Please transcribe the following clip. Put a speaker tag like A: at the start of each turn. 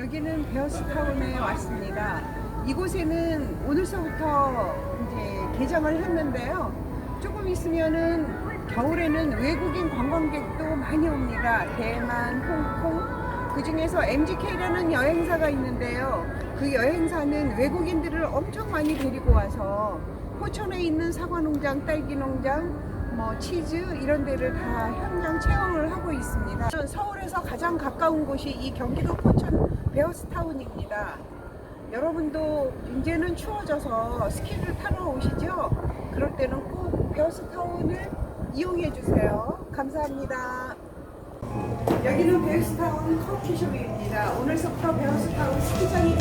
A: 여기는 베어스타운에 왔습니다. 이곳에는 오늘서부터 이제 개장을 했는데요. 조금 있으면은 겨울에는 외국인 관광객도 많이 옵니다. 대만, 홍콩, 그 중에서 MGK라는 여행사가 있는데요. 그 여행사는 외국인들을 엄청 많이 데리고 와서 포천에 있는 사과 농장, 딸기 농장, 뭐 치즈 이런 데를 다 현장 체험을. 서울에서 가장 가까운 곳이 이 경기도 포천 베어스타운입니다. 여러분도 이제는 추워져서 스키를 타러 오시죠? 그럴 때는 꼭 베어스타운을 이용해 주세요. 감사합니다. 여기는 베어스타운 커피숍입니다. 오늘서부터 베어스타운 스키장이